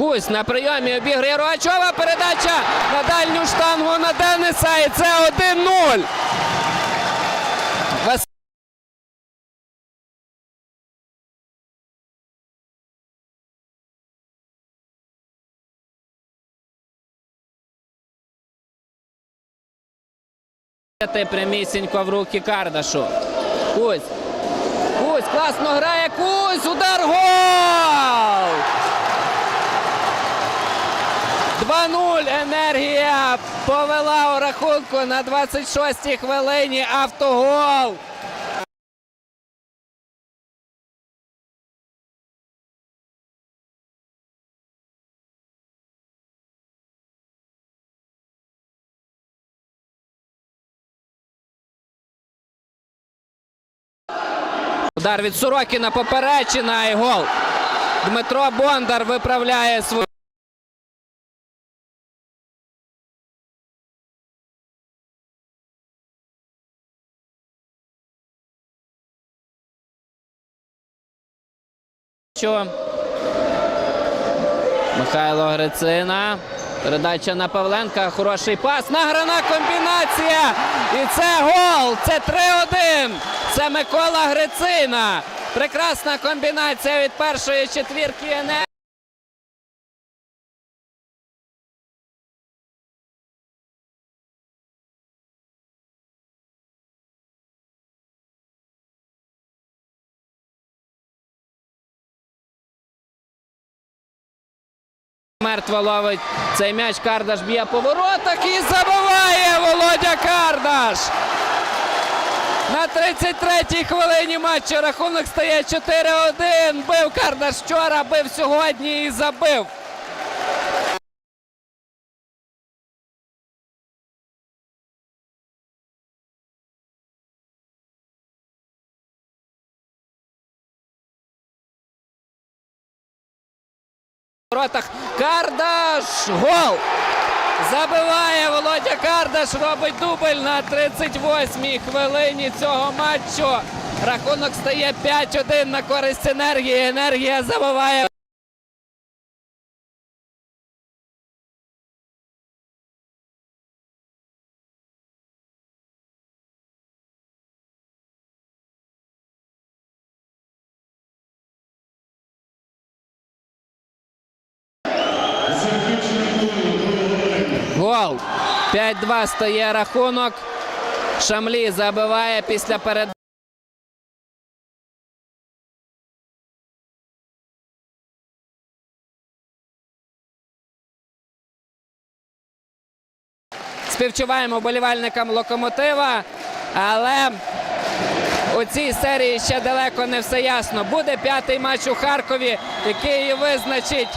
Кусь на прийомі обіграє Рогачова. Передача на дальню штангу на Дениса. І це 1-0. Вас- Ти прямісінько в руки Кардашу. Кусь. Кусь класно грає. Кусь. Удар гол! 2-0. Енергія повела у рахунку на 26-й хвилині. Автогол. Удар від Сорокіна поперечина і гол. Дмитро Бондар виправляє свою. Що? Михайло Грицина. Передача на Павленка. Хороший пас. Награна комбінація. І це гол. Це 3-1. Це Микола Грицина. Прекрасна комбінація від першої четвірки Мертво ловить цей м'яч. Кардаш б'є по воротах і забиває Володя Кардаш. На 33-й хвилині матчу рахунок стає 4-1. Бив Кардаш вчора, бив сьогодні і забив. Воротах Кардаш. Гол. Забиває Володя Кардаш, робить дубль на 38-й хвилині цього матчу. Рахунок стає 5-1 на користь енергії. Енергія забиває. Гол. 5-2 стає рахунок. Шамлі забиває після перед. Співчуваємо вболівальникам локомотива, але у цій серії ще далеко не все ясно. Буде п'ятий матч у Харкові, який визначить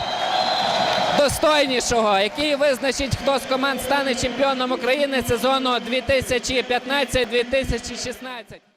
достойнішого, який визначить, хто з команд стане чемпіоном України сезону 2015-2016.